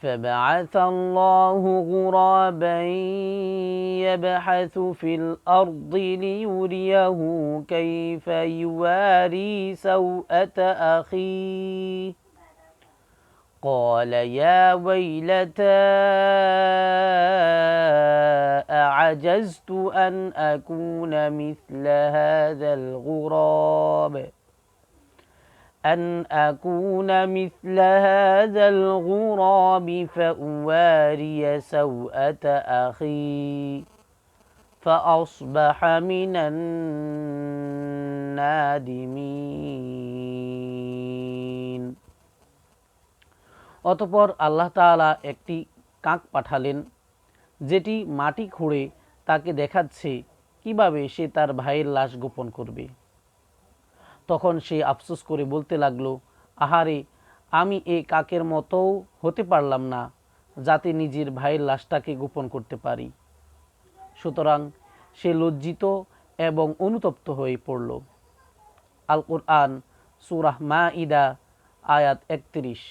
فبعث الله غرابا يبحث في الأرض ليريه كيف يواري سوءة أخيه. قال يا ويلتى أعجزت أن أكون مثل هذا الغراب؟ أن أكون مثل هذا الغراب فأواري سوءة أخي فأصبح من النادمين অতপর আল্লাহ তাআলা একটি কাক পাঠালেন যেটি মাটি খুঁড়ে তাকে দেখাচ্ছে কিভাবে সে তার ভাইয়ের লাশ গোপন করবে তখন সে আফসোস করে বলতে লাগল, আহারে, আমি এ কাকের মতোও হতে পারলাম না যাতে নিজের ভাইয়ের লাশটাকে গোপন করতে পারি। সুতরাং সে লজ্জিত এবং অনুতপ্ত হয়ে পড়ল। আল কোরআন সুরাহ মা ইদা আয়াত একত্রিশ।